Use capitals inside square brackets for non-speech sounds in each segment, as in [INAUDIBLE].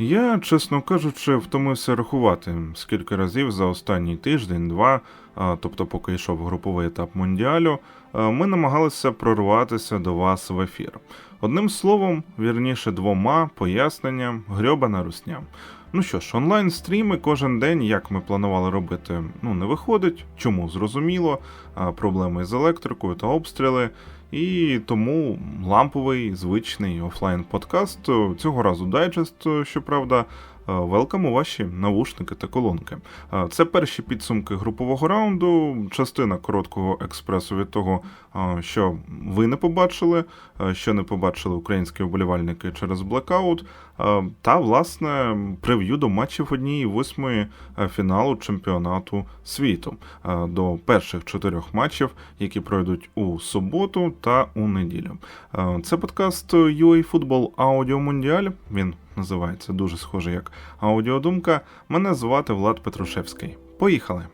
Я, чесно кажучи, втомився рахувати, скільки разів за останній тиждень-два, тобто поки йшов груповий етап Мондіалю, ми намагалися прорватися до вас в ефір. Одним словом, вірніше двома поясненням, грьобана русня. Ну що ж, онлайн стріми кожен день, як ми планували робити, ну не виходить. Чому зрозуміло? Проблеми з електрикою та обстріли. І тому ламповий звичний офлайн подкаст цього разу дайджест, щоправда. Велкам у ваші навушники та колонки. Е, Це перші підсумки групового раунду, частина короткого експресу від того, е, що ви не побачили, е, що не побачили українські вболівальники через блекаут. Та власне прев'ю до матчів однієї восьмої фіналу чемпіонату світу до перших чотирьох матчів, які пройдуть у суботу та у неділю. Це подкаст UA Football Audio Mondial. Він називається дуже схоже як аудіодумка. Мене звати Влад Петрушевський. Поїхали!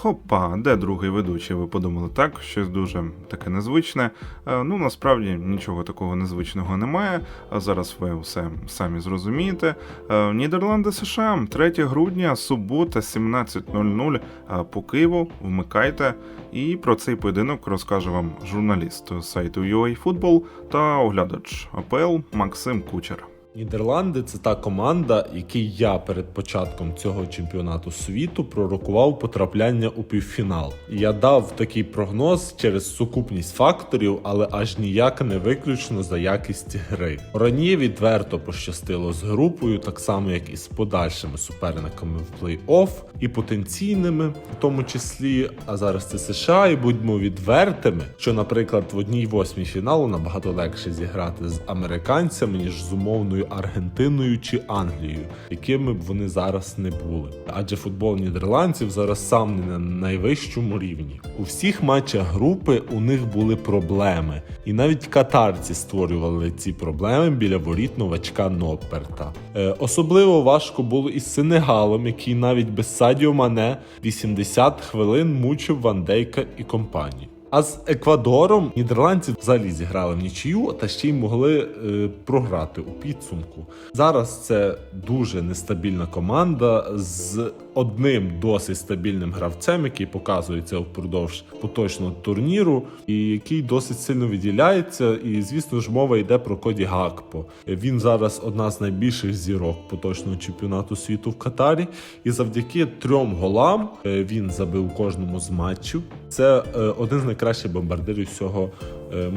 Хопа, де другий ведучий? Ви подумали так, щось дуже таке незвичне. Е, Ну насправді нічого такого незвичного немає. А зараз ви все самі зрозумієте. Е, Нідерланди США, 3 грудня, субота, 17.00 е, по Києву. Вмикайте. І про цей поєдинок розкаже вам журналіст сайту UA Football та оглядач АПЛ Максим Кучер. Нідерланди це та команда, якій я перед початком цього чемпіонату світу пророкував потрапляння у півфінал. Я дав такий прогноз через сукупність факторів, але аж ніяк не виключно за якість гри. Раніше відверто пощастило з групою, так само як і з подальшими суперниками в плей-офф і потенційними, в тому числі. А зараз це США, і будьмо відвертими, що, наприклад, в одній восьмій фіналу набагато легше зіграти з американцями ніж з умовною Аргентиною чи Англією, якими б вони зараз не були. Адже футбол нідерландців зараз сам не на найвищому рівні. У всіх матчах групи у них були проблеми, і навіть катарці створювали ці проблеми біля воріт новачка Нопперта. Е, особливо важко було із Сенегалом, який навіть без Садіо Мане 80 хвилин мучив Ван Дейка і компанію. А з Еквадором нідерландці взагалі зіграли в нічию, та ще й могли е, програти у підсумку. Зараз це дуже нестабільна команда з одним досить стабільним гравцем, який показується впродовж поточного турніру, і який досить сильно виділяється. І звісно ж, мова йде про Коді Гакпо. Він зараз одна з найбільших зірок поточного чемпіонату світу в Катарі. І завдяки трьом голам е, він забив кожному з матчів. Це е, один з найкращих бомбардири всього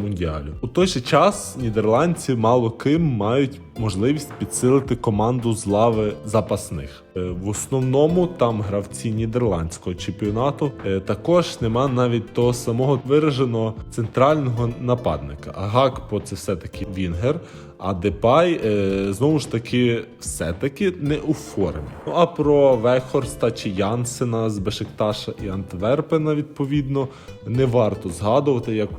мундіалю. У той же час нідерландці мало ким мають можливість підсилити команду з лави запасних. Е, В основному там гравці нідерландського чемпіонату. Е, Також нема навіть того самого вираженого центрального нападника. А Гакпо це все-таки Вінгер. А Депай е, знову ж таки все-таки не у формі. Ну а про Вехорста чи Янсена з Бешикташа і Антверпена, відповідно, не варто згадувати як в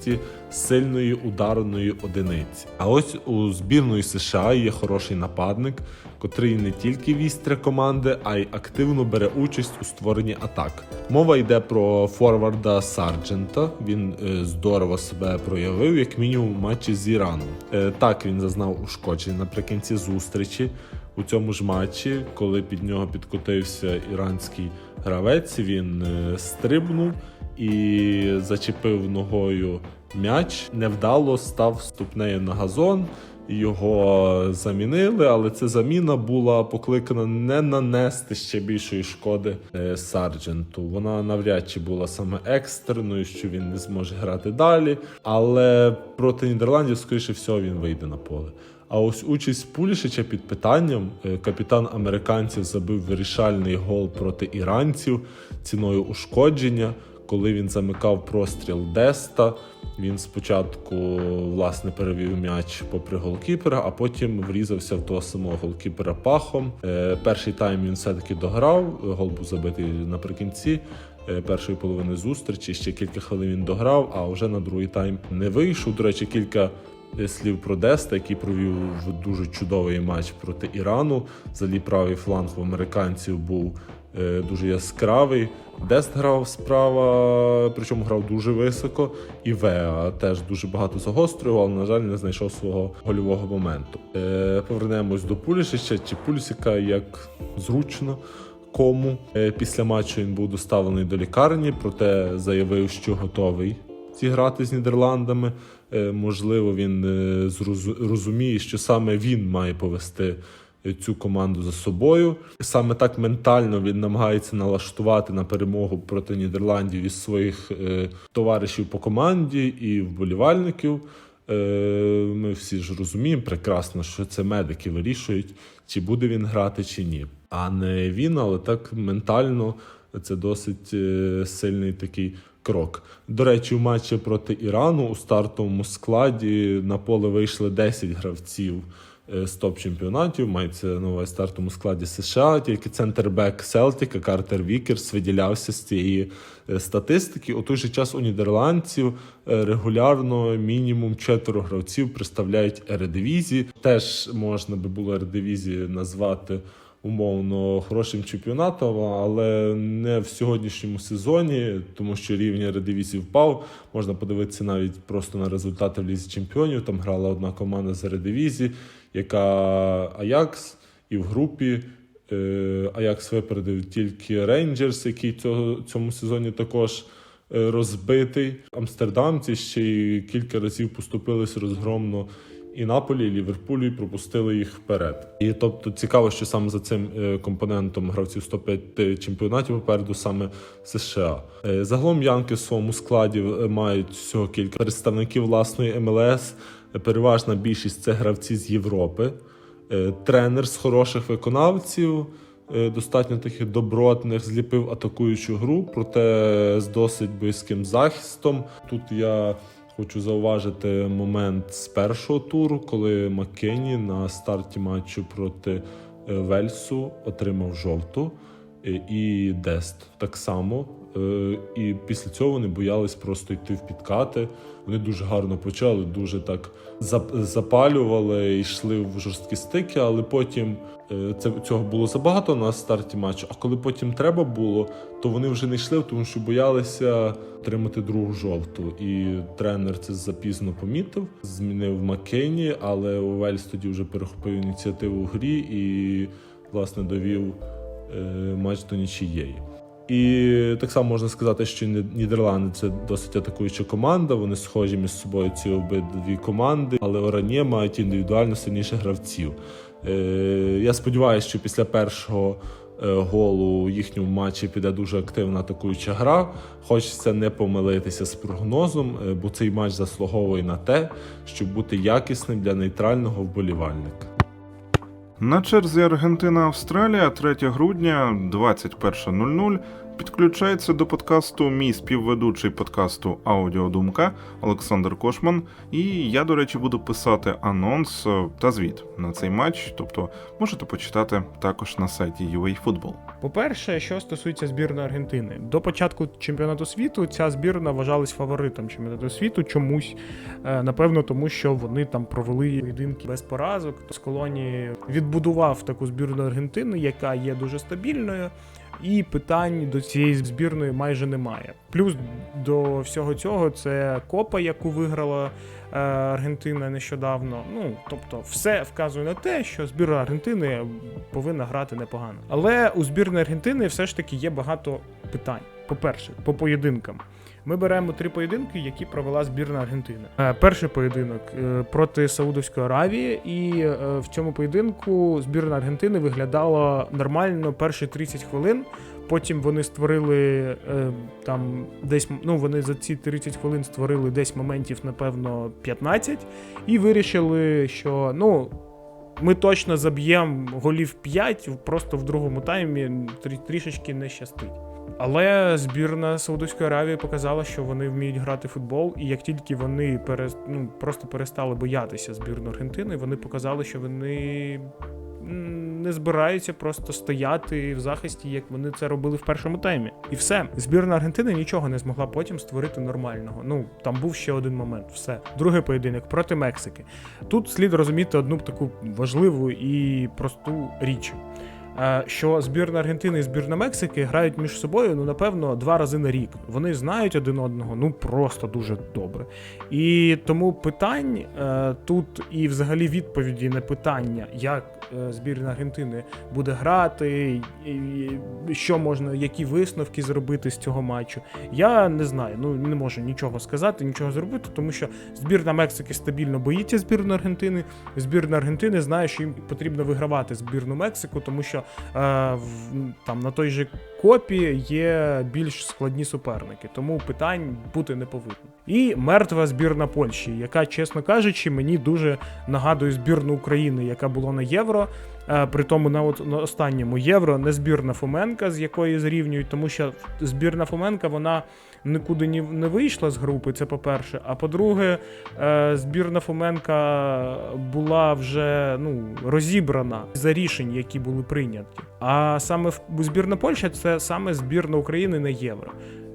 контексті сильної ударної одиниці. А ось у збірної США є хороший нападник, котрий не тільки вістря команди, а й активно бере участь у створенні атак. Мова йде про форварда Сарджента. Він е, здорово себе проявив, як мінімум, у матчі з Іраном. Е, так він зазнав ушкоджень наприкінці зустрічі. У цьому ж матчі, коли під нього підкотився іранський гравець, він е, стрибнув і зачепив ногою м'яч. Невдало став ступнею на газон. Його замінили, але ця заміна була покликана не нанести ще більшої шкоди е, Сардженту. Вона навряд чи була саме екстреною, що він не зможе грати далі. Але проти Нідерландів, скоріше всього, він вийде на поле. А ось участь Пулішича під питанням. Е, Капітан американців забив вирішальний гол проти іранців ціною ушкодження. Коли він замикав простріл Деста, він спочатку власне перевів м'яч попри голкіпера, а потім врізався в того самого голкіпера пахом. Е, перший тайм він все-таки дограв. Гол був забитий наприкінці. е, Першої половини зустрічі ще кілька хвилин він дограв, а вже на другий тайм не вийшов. До речі, кілька е, слів про Деста, який провів дуже чудовий матч проти Ірану. Взагалі правий фланг в американців був дуже яскравий. Дест грав справа, причому грав дуже високо. І Веа теж дуже багато загострював, але, на жаль, не знайшов свого гольового моменту. Е, повернемось до Пулішича чи Пульсіка, як зручно. Кому Е, після матчу він був доставлений до лікарні, проте заявив, що готовий зіграти з Нідерландами. Е, Можливо, він е, зрозу- розуміє, що саме він має повести е, цю команду за собою. Саме так ментально він намагається налаштувати на перемогу проти Нідерландів із своїх е, товаришів по команді і вболівальників. Е, Ми всі ж розуміємо прекрасно, що це медики вирішують, чи буде він грати, чи ні. А не він, але так ментально це досить е, сильний такий крок. До речі, у матчі проти Ірану у стартовому складі на поле вийшли 10 гравців з топ-чемпіонатів. Мається на увазі стартовому складі США. Тільки центрбек Селтіка Картер Вікерс виділявся з цієї е, статистики. У той же час у нідерландців е, регулярно мінімум четверо гравців представляють Ередивізі. Теж можна би було Ередивізі назвати умовно хорошим чемпіонатом, але не в сьогоднішньому сезоні, тому що рівень Ередивізі впав. Можна подивитися навіть просто на результати в лізі чемпіонів. Там грала одна команда з Ередивізі, яка Аякс, і в групі. е, Аякс випередив тільки Рейнджерс, який цього цьому сезоні також е, розбитий. Амстердамці ще й кілька разів поступились розгромно і Наполі, і Ліверпулю, і пропустили їх вперед. І тобто цікаво, що саме за цим е, компонентом гравців 105 чемпіонатів попереду саме США. Е, Загалом Янки в своєму складі е, мають всього кілька представників власної МЛС. Переважна більшість це гравці з Європи. Е, Тренер з хороших виконавців, е, достатньо таких добротних, зліпив атакуючу гру, проте з досить близьким захистом. Тут я хочу зауважити момент з першого туру, коли Маккені на старті матчу проти е, Вельсу отримав жовту. І Дест так само. Е, І після цього вони боялись просто йти в підкати. Вони дуже гарно почали, дуже так запалювали, йшли в жорсткі стики, але потім е, це цього було забагато на старті матчу. А коли потім треба було, то вони вже не йшли, тому що боялися отримати другу жовту. І тренер це запізно помітив, змінив Маккені, але Увельс тоді вже перехопив ініціативу в грі і власне довів е, матч до нічиєї. І так само можна сказати, що Ні- Нідерланди це досить атакуюча команда. Вони схожі між собою ці обидві команди, але Орані мають індивідуально сильніших гравців. Е, я сподіваюся, що після першого е, голу в їхньому матчі піде дуже активна атакуюча гра. Хочеться не помилитися з прогнозом, е, бо цей матч заслуговує на те, щоб бути якісним для нейтрального вболівальника. На черзі Аргентина Австралія 3 грудня 21.00 підключається до подкасту мій співведучий подкасту Аудіодумка Олександр Кошман. І я, до речі, буду писати анонс е, та звіт на цей матч. Тобто можете почитати також на сайті UA Football. По-перше, що стосується збірної Аргентини, до початку чемпіонату світу ця збірна вважалась фаворитом чемпіонату світу чомусь. Е, Напевно, тому що вони там провели поєдинки без поразок. З колонії відбудував таку збірну Аргентини, яка є дуже стабільною. І питань до цієї збірної майже немає. Плюс до всього цього це копа, яку виграла е, Аргентина нещодавно. Ну тобто, все вказує на те, що збірна Аргентини повинна грати непогано. Але у збірної Аргентини все ж таки є багато питань. По-перше, по поєдинкам. Ми беремо три поєдинки, які провела збірна Аргентини. Е, Перший поєдинок е, проти Саудовської Аравії, і е, в цьому поєдинку збірна Аргентини виглядала нормально перші 30 хвилин. Потім вони створили там десь ну вони за ці 30 хвилин створили десь моментів, напевно, 15, і вирішили, що ну ми точно заб'ємо голів 5, просто в другому таймі трі- трішечки не щастить. Але збірна Саудовської Аравії показала, що вони вміють грати в футбол, і як тільки вони пере, ну, просто перестали боятися збірної Аргентини, вони показали, що вони не збираються просто стояти в захисті, як вони це робили в першому таймі. І все. Збірна Аргентини нічого не змогла потім створити нормального. Ну там був ще один момент. Все. Другий поєдинок проти Мексики. Тут слід розуміти одну таку важливу і просту річ. Е, що збірна Аргентини і збірна Мексики грають між собою, ну, напевно, два рази на рік. Вони знають один одного, ну просто дуже добре. І тому питань е, тут і взагалі відповіді на питання, як е, збірна Аргентини буде грати, що можна, які висновки зробити з цього матчу. Я не знаю, ну не можу нічого сказати, нічого зробити, тому що збірна Мексики стабільно боїться збірну Аргентини. Збірна Аргентини знає, що їм потрібно вигравати збірну Мексику, тому що там на той же копі є більш складні суперники, тому питань бути не повинно. І мертва збірна Польщі, яка, чесно кажучи, мені дуже нагадує збірну України, яка була на євро. Е, При тому на, от, на останньому євро не збірна Фоменка, з якої зрівнюють, тому що збірна Фоменка вона нікуди ні- не вийшла з групи. Це по-перше. А по-друге, е, збірна Фоменка була вже ну, розібрана за рішень, які були прийняті. А саме збірна Польща це саме збірна України на євро.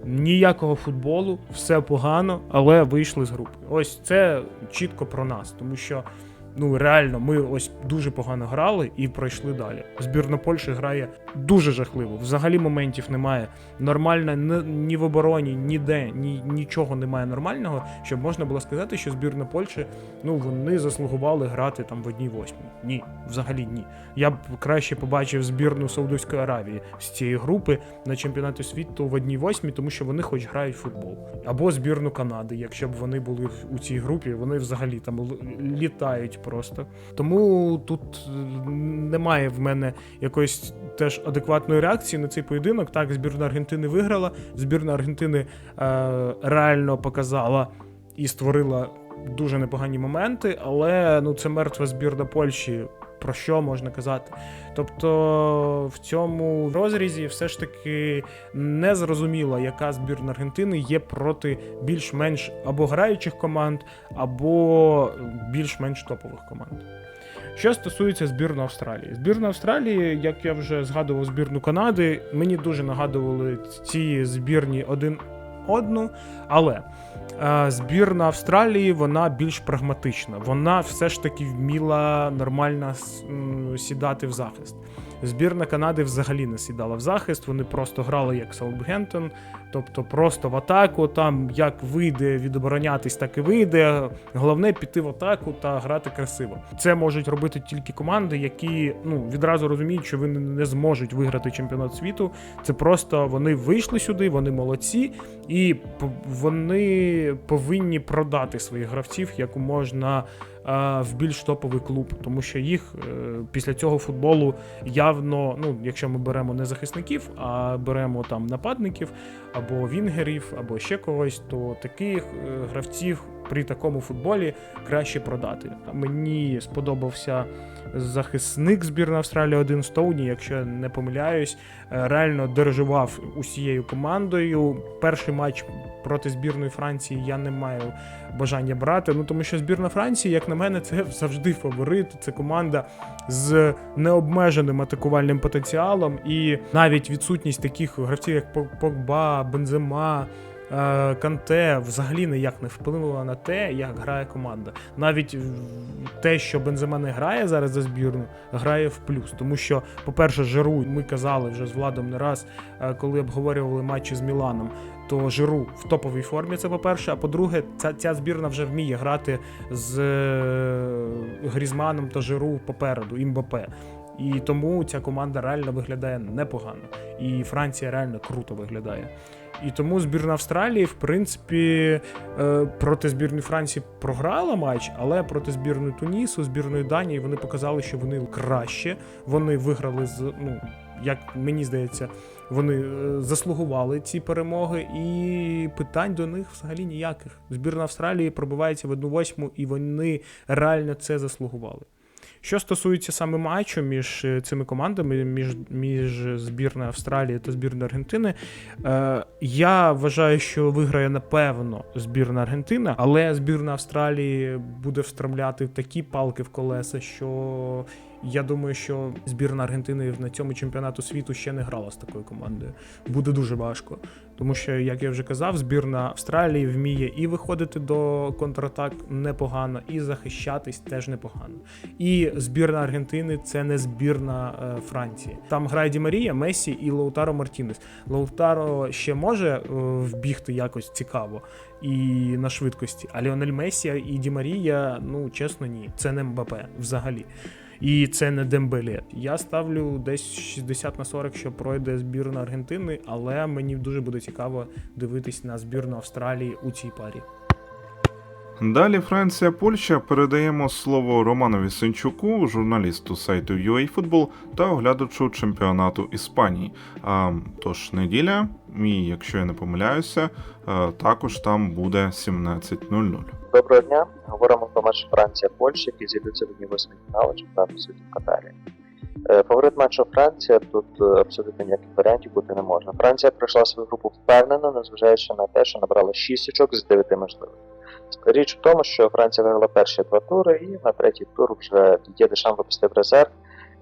Ніякого футболу, все погано, але вийшли з групи. Ось це чітко про нас, тому що ну реально ми ось дуже погано грали і пройшли далі. Збірна Польщі грає дуже жахливо. Взагалі моментів немає. Нормально ні, в обороні, ніде, ні, нічого немає нормального, щоб можна було сказати, що збірна Польщі ну вони заслугували грати там в одній восьмій. Ні, взагалі ні. Я б краще побачив збірну Саудовської Аравії з цієї групи на чемпіонаті світу в одній восьмій, тому що вони хоч грають в футбол. Або збірну Канади, якщо б вони були у цій групі, вони взагалі там літають просто. Тому тут е, немає в мене якоїсь теж адекватної реакції на цей поєдинок. Так, збірна Аргентини виграла. Збірна Аргентини е, реально показала і створила дуже непогані моменти, але ну це мертва збірна Польщі. Про що можна казати? Тобто в цьому розрізі все ж таки не зрозуміло, яка збірна Аргентини є проти більш-менш або граючих команд, або більш-менш топових команд. Що стосується збірної Австралії, збірна Австралії, як я вже згадував збірну Канади, мені дуже нагадували ці збірні один одну, але збірна Австралії вона більш прагматична. Вона все ж таки вміла нормально сідати в захист. Збірна Канади взагалі не сідала в захист, вони просто грали як Саутгемптон, тобто просто в атаку. Там як вийде відоборонятись, так і вийде. Головне піти в атаку та грати красиво. Це можуть робити тільки команди, які ну відразу розуміють, що вони не зможуть виграти чемпіонат світу. Це просто вони вийшли сюди, вони молодці, і вони повинні продати своїх гравців як можна в більш топовий клуб, тому що їх е, після цього футболу явно, ну якщо ми беремо не захисників, а беремо там нападників або вінгерів, або ще когось, то таких е, гравців при такому футболі краще продати. Мені сподобався захисник збірної Австралії один Стоуні, якщо не помиляюсь, е, реально дирижував усією командою. Перший матч проти збірної Франції я не маю бажання брати. Ну тому що збірна Франції, як на мене, це завжди фаворит. Це команда з необмеженим атакувальним потенціалом, і навіть відсутність таких гравців, як Пог- Погба, Бензема. Е, Канте взагалі ніяк не вплинула на те, як грає команда. Навіть е, те, що Бензема не грає зараз за збірну, грає в плюс. Тому що, по-перше, Жиру, ми казали вже з Владом не раз, е, коли обговорювали матчі з Міланом, то Жиру в топовій формі, це по-перше. А по-друге, ця, ця збірна вже вміє грати з Грізманом та Жиру попереду, імбапе. І тому ця команда реально виглядає непогано. І Франція реально круто виглядає. І тому збірна Австралії, в принципі, е, проти збірної Франції програла матч, але проти збірної Тунісу, збірної Данії вони показали, що вони краще. Вони виграли з ну. Як мені здається, вони е, заслугували ці перемоги, і питань до них взагалі ніяких. Збірна Австралії пробивається в одну восьму, і вони реально це заслугували. Що стосується саме матчу між е, цими командами, між, між збірною Австралії та збірною Аргентини, е, я вважаю, що виграє напевно збірна Аргентина, але збірна Австралії буде встромляти такі палки в колеса, що Я думаю, що збірна Аргентини на цьому чемпіонату світу ще не грала з такою командою. Буде дуже важко. Тому що, як я вже казав, збірна Австралії вміє і виходити до контратак непогано, і захищатись теж непогано. І збірна Аргентини це не збірна е, Франції. Там грає Ді Марія, Месі і Лаутаро Мартінес. Лаутаро ще може е, вбігти якось цікаво і на швидкості. А Ліонель Месі і Ді Марія, ну чесно, ні. Це не МБП взагалі. І це не Дембеле. Я ставлю десь 60 на 40, що пройде збірна Аргентини, але мені дуже буде цікаво дивитись на збірну Австралії у цій парі. Далі Франція, Польща передаємо слово Романові Сенчуку, журналісту сайту UAFootball та оглядачу чемпіонату Іспанії. А, тож неділя, і якщо я не помиляюся, також там буде 17.00. Доброго дня. Говоримо про матч Франція-Польща, який зійдуться в одній восьмій фіналу чемпіонату світу в Катарі. Е, Фаворит матчу Франція тут е, абсолютно ніяких варіантів бути не можна. Франція пройшла свою групу впевнено, незважаючи на те, що набрала 6 очок з 9 можливих. Річ в тому, що Франція виграла перші два тури, і на третій тур вже є Дешан випустив резерв,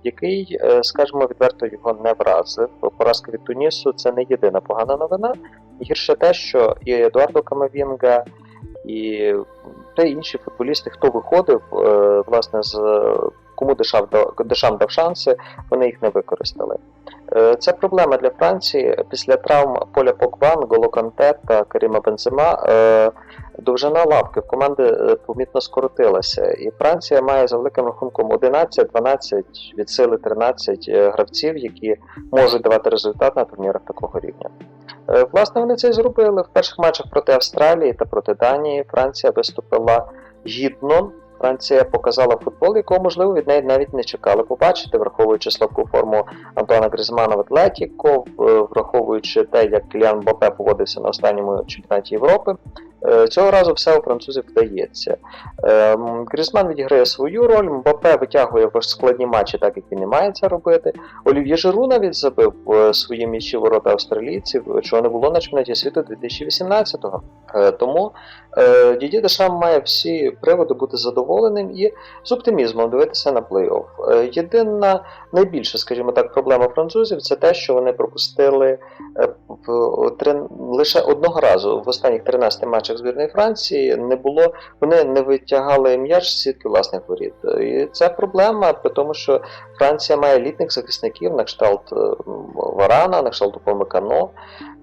який, е, скажімо відверто, його не вразив. Поразка від Тунісу це не єдина погана новина. Гірше те, що і Едуардо Камавінга, і та інші футболісти, хто виходив, е, власне, з кому Дешам дав, шанси, вони їх не використали. Це проблема для Франції. Після травм Поля Погба, Голо Канте та Каріма Бензема е, довжина лавки в команди е, помітно скоротилася. І Франція має за великим рахунком 11-12 від сили 13 е, гравців, які можуть давати результат на турнірах такого рівня. Власне, вони це і зробили. В перших матчах проти Австралії та проти Данії Франція виступила гідно. Франція показала футбол, якого, можливо, від неї навіть не чекали побачити, враховуючи слабку форму Антона Гризмана в Атлетіко, враховуючи те, як Кіліан Бопе поводився на останньому чемпіонаті Європи. Е, Цього разу все у французів вдається. Е, м, Грізман відіграє свою роль, Мбапе витягує в складні матчі, так як він не має це робити. Олів'є Жиру навіть забив е, свої м'ячі ворота австралійців, чого не було на чемпіонаті світу 2018-го. Е, Тому е, Діді Дешам має всі приводи бути задоволеним і з оптимізмом дивитися на плей-офф. Е, Єдина найбільша, скажімо так, проблема французів це те, що вони пропустили е, лише одного разу в останніх 13 матчах збірної Франції не було, вони не витягали м'яч з сітки власних воріт. І це проблема, тому, що Франція має елітних захисників на кшталт е, Варана, на кшталт Упомекано.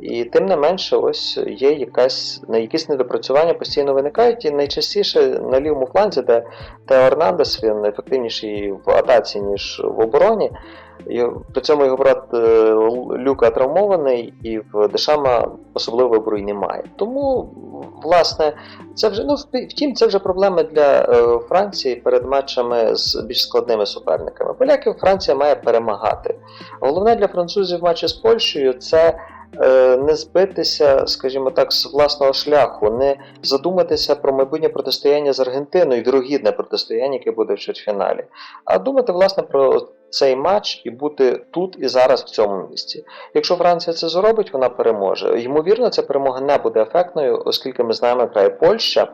І тим не менше, ось є якась якісь недопрацювання постійно виникають, і найчастіше на лівому фланзі, де Тео він ефективніший в атаці, ніж в обороні. При цьому його брат е, Люка травмований, і в Дешама особливо вибору й немає. Тому, власне, це вже ну вт- втім, це вже проблема для е, Франції перед матчами з більш складними суперниками. Поляків Франція має перемагати. Головне для французів матчі з Польщею це. е, Не збитися, скажімо так, з власного шляху, не задуматися про майбутнє протистояння з Аргентиною, вірогідне протистояння, яке буде в чвертьфіналі, а думати власне про цей матч і бути тут і зараз в цьому місці. Якщо Франція це зробить, вона переможе. Ймовірно, ця перемога не буде ефектною, оскільки ми знаємо, грає Польща.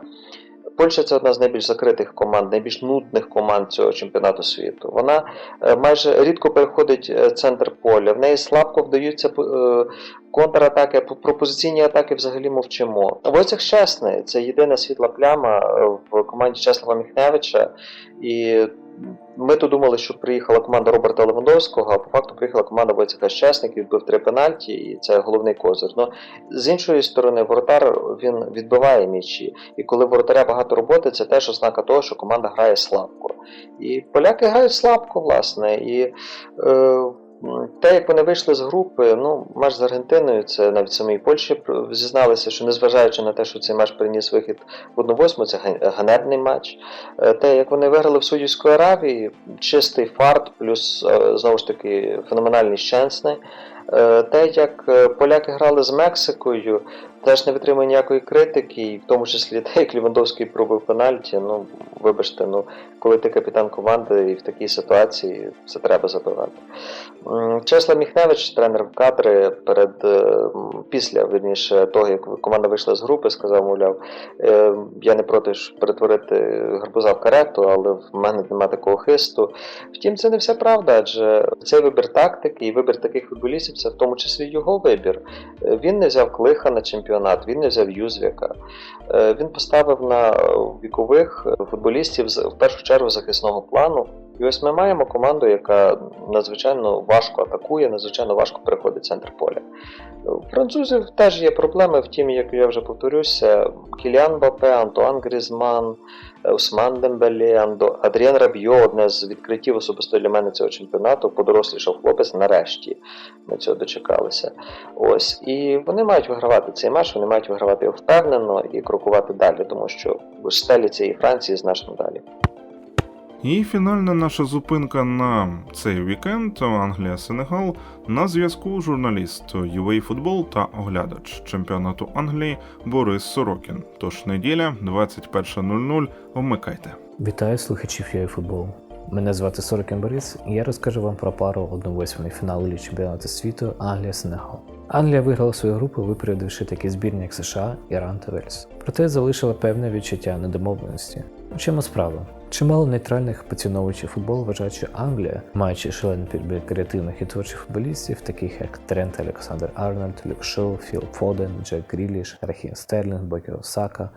Польща це одна з найбільш закритих команд, найбільш нудних команд цього чемпіонату світу. Вона е, майже рідко переходить е, центр поля. В неї слабко вдаються е, контратаки, пропозиційні атаки взагалі мовчимо. Войцех Щесний це єдина світла пляма в команді Чеслава Міхневича. І ми то думали, що приїхала команда Роберта Левандовського, а по факту приїхала команда Войцеха Щесник, відбив три пенальті, і це головний козир. Но з іншої сторони, воротар він відбиває м'ячі. І коли воротаря багато роботи, це теж ознака того, що команда грає слабко. І поляки грають слабко, власне. І е, те, як вони вийшли з групи, ну, матч з Аргентиною, це навіть самі Польщі зізналися, що незважаючи на те, що цей матч приніс вихід в 1-8, це ганебний матч. Е, Те, як вони виграли в Саудівської Аравії, чистий фарт, плюс е, знову ж таки феноменальний щенсний. Е, Те, як поляки грали з Мексикою, теж не витримує ніякої критики, і в тому числі [LAUGHS] те, як Лівандовський пробив пенальті. Ну, вибачте, ну коли ти капітан команди і в такій ситуації це треба забивати. М, Чеслав Міхневич, тренер в кадри, перед е, після верніше того, як команда вийшла з групи, сказав, мовляв, е, я не проти перетворити гарбуза в карету, але в мене немає такого хисту. Втім, це не вся правда, адже цей вибір тактики і вибір таких футболістів це в тому числі його вибір. Е, Він не взяв клиха на чемпіонат, він не взяв Юзвіка. Е, Він поставив на вікових футболістів в першу чергу захисного плану. І ось ми маємо команду, яка надзвичайно важко атакує, надзвичайно важко переходить центр поля. У французів теж є проблеми, втім, як я вже повторюся, Кіліан Бапе, Антуан Грізман, Усман Дембеле, Адріан Рабьо, одне з відкриттів особисто для мене цього чемпіонату, подорослішав хлопець нарешті. Ми цього дочекалися. Ось. І вони мають вигравати цей матч, вони мають вигравати впевнено і крокувати далі, тому що стелі цієї Франції значно далі. І фінальна наша зупинка на цей вікенд Англія-Сенегал на зв'язку журналіст UA Football та оглядач чемпіонату Англії Борис Сорокін. Тож неділя, 21.00, вмикайте. Вітаю слухачів UA Футбол. Мене звати Сорокін Борис, і я розкажу вам про пару 1-8 фіналу чемпіонату світу Англія-Сенегал. Англія виграла свою групу, випередивши такі збірні, як США, Іран та Вельс. Проте залишила певне відчуття недомовленості. У чому справа? Чимало нейтральних поціновувачів футболу вважають, що Англія, маючи шалений підбір креативних і творчих футболістів, таких як Трент Олександр Арнольд, Люк Шоу, Філ Фоден, Джек Гріліш, Рахін Стерлінг, Бокер Сака,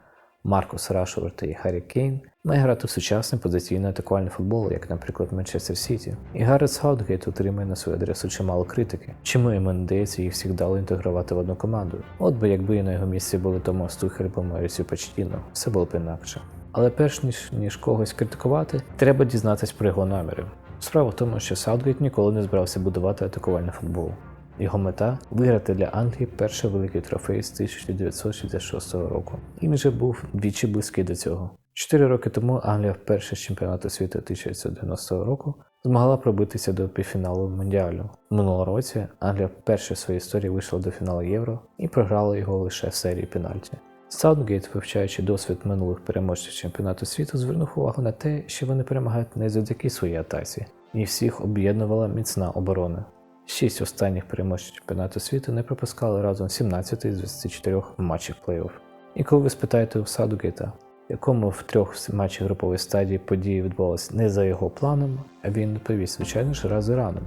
Маркус Рашфорд і Харрі Кейн має грати в сучасний позиційний атакувальний футбол, як, наприклад, Манчестер Сіті. І Гаррет Саутгейт отримує на свою адресу чимало критики. Чому йому не дається їх всіх дало інтегрувати в одну команду? От би якби на його місці були Томас Тухель або Марісю Почтіно, все було б інакше. Але перш ніж ніж когось критикувати, треба дізнатись про його наміри. Справа в тому, що Саутгейт ніколи не збирався будувати атакувальний футбол. Його мета виграти для Англії перший великий трофей з 1966 року. Він вже був двічі близький до цього. Чотири роки тому Англія вперше з чемпіонату світу 1990 року змогла пробитися до півфіналу Мондіалю. Минулого році Англія вперше в своїй історії вийшла до фіналу Євро і програла його лише в серії пенальті. Саутгейт, вивчаючи досвід минулих переможців чемпіонату світу, звернув увагу на те, що вони перемагають не завдяки своїй атаці, і всіх об'єднувала міцна оборона. Шість останніх переможців чемпіонату світу не пропускали разом 17 з 24 матчів плей-офф. І коли ви спитаєте у Саутгейта, якому в трьох матчах групової стадії події відбувалися не за його планом, а він відповість, звичайно ж, раз Іраном,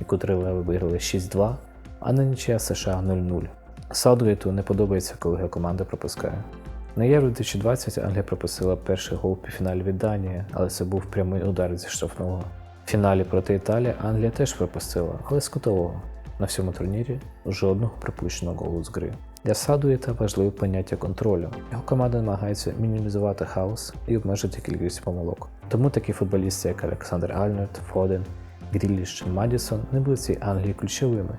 яку тривали виграли 6-2, а на нічия США 0-0. Саутгейту не подобається, коли його команда пропускає. На Євро 2020 Англія пропустила перший гол півфіналі від Данії, але це був прямий удар зі штрафного. В фіналі проти Італії Англія теж пропустила, але з кутового. На всьому турнірі жодного пропущеного голу з гри. Для Садуєта важливе поняття контролю. Його команда намагається мінімізувати хаос і обмежити кількість помилок. Тому такі футболісти, як Олександр Альнерт, Фоден, Гріліш чи Мадісон, не в цій Англії ключовими.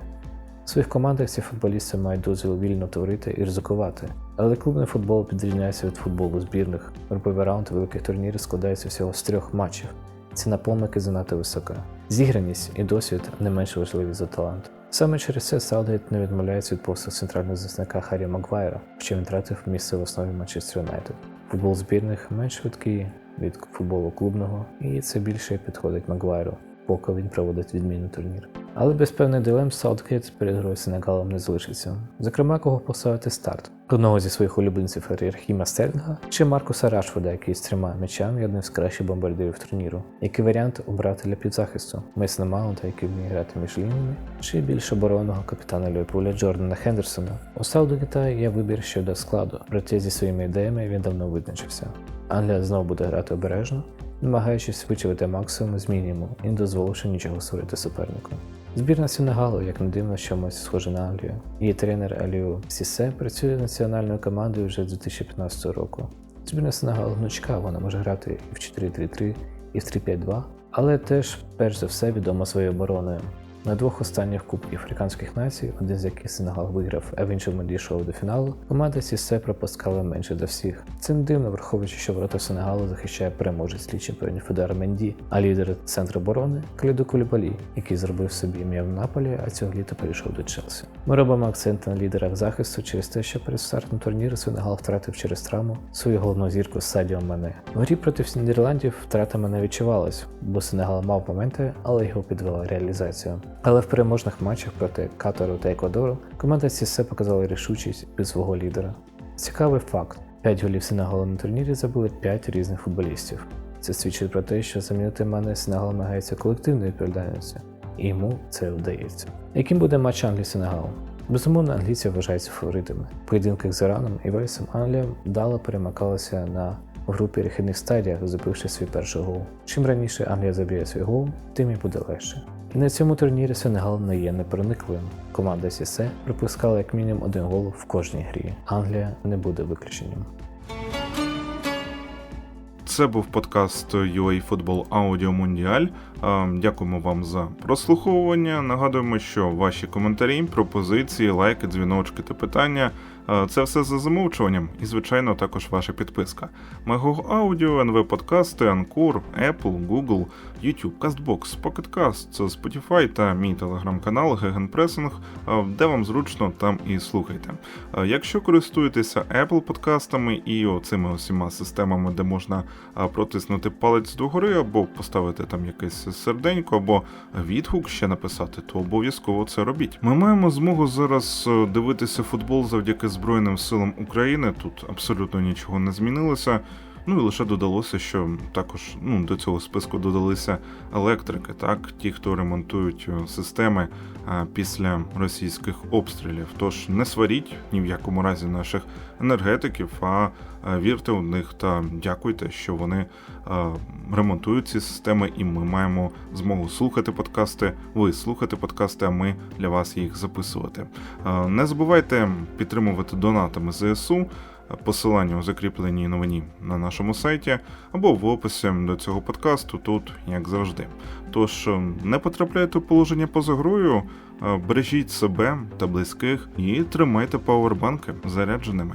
В своїх командах ці футболісти мають дозвіл вільно творити і ризикувати. Але клубний футбол відрізняється від футболу збірних. Груповий раунд великих турнірів складається всього з трьох матчів. Ціна помилки занадто висока. Зіграність і досвід не менш важливі за талант. Саме через це Саудгейт не відмовляється від посту центрального захисника Харі Маквайра, що він втратив місце в основі Манчестер Юнайтед. Футбол збірних менш швидкий від футболу клубного, і це більше підходить Маквайру, поки він проводить відмінний турнір. Але без певних дилем Саутгейт перед грою Сенегалом не залишиться. Зокрема, кого поставити старт. Одного зі своїх улюбленців Рахіма Стерлінга чи Маркуса Рашфорда, який з трьома м'ячами є одним з кращих бомбардирів турніру. Який варіант обрати для підзахисту? Мейсона Маунта, який вміє грати між лініями, чи більш оборонного капітана Ліверпуля Джордана Хендерсона. У Саудгейта є вибір щодо складу, проте зі своїми ідеями він давно визначився. Англія знову буде грати обережно, намагаючись вичавити максимум з мінімуму і не дозволивши нічого створити супернику. Збірна Сенегалу, як не дивно, чомусь схоже на Англію. Її тренер Аліу Сісе працює національною командою вже з 2015 року. Збірна Сенегалу гнучка, вона може грати і в 4-3-3, і в 3-5-2, але теж, перш за все, відома своєю обороною. На двох останніх Кубків Африканських націй, один з яких Сенегал виграв, а в іншому дійшов до фіналу, команда Сісе пропускала менше до всіх. Не дивно, враховуючи, що ворота Сенегалу захищає переможець чемпіонів Федора Менді, а лідер центру оборони Каліду Кулібалі, який зробив собі ім'я в Наполі, а цього літа перейшов до Челсі. Ми робимо акцент на лідерах захисту через те, що перед стартом турніру Сенегал втратив через травму свою головну зірку Садіо Мане. В грі проти Нідерландів втрата мене відчувалась, бо Сенегал мав моменти, але його підвела реалізація. Але в переможних матчах проти Катару та Еквадору команда Сісе показала рішучість від свого лідера. Цікавий факт: 5 голів Сенегалу на турнірі забили 5 різних футболістів. Це свідчить про те, що замінити мене Сенегал намагається колективною відповідальністю, і йому це вдається. Яким буде матч Англії Сенегалу? Безумовно, англійці вважаються фаворитами. В поєдинках з Іраном і Вельсом Англія вдало перемикалася на групі перехідних стадіях, забивши свій перший гол. Чим раніше Англія заб'є свій гол, тим і буде легше. На цьому турнірі Сенегал не є непроникливим. Команда Сісе припускала як мінімум один гол в кожній грі. Англія не буде виключенням. Це був подкаст UA Football Audio Mundial. Дякуємо вам за прослуховування. Нагадуємо, що ваші коментарі, пропозиції, лайки, дзвіночки та питання це все за замовчуванням, і, звичайно, також ваша підписка. Мего Аудіо, НВ Подкасти, Anchor, Apple, Google, YouTube, CastBox, Pocket Cast, Spotify та мій телеграм-канал е, де вам зручно, там і слухайте. Якщо користуєтеся Apple подкастами і оцими усіма системами, де можна протиснути палець догори або поставити там якесь серденько, або відгук ще написати, то обов'язково це робіть. Ми маємо змогу зараз е, дивитися футбол завдяки Збройним силам України. Тут абсолютно нічого не змінилося. Ну і лише додалося, що також ну, до цього списку додалися електрики, так, ті, хто ремонтують е, системи а, після російських обстрілів. Тож не сваріть ні в якому разі наших енергетиків, а а вірте у них та дякуйте, що вони ремонтують ці системи, і ми маємо змогу слухати подкасти. Ви слухати подкасти, а ми для вас їх записувати. Не забувайте підтримувати донатами ЗСУ. Посилання у закріпленій новині на нашому сайті або в описі до цього подкасту, тут як завжди. Тож е, не потрапляйте в положення поза грою, е, бережіть себе та близьких і тримайте пауербанки зарядженими.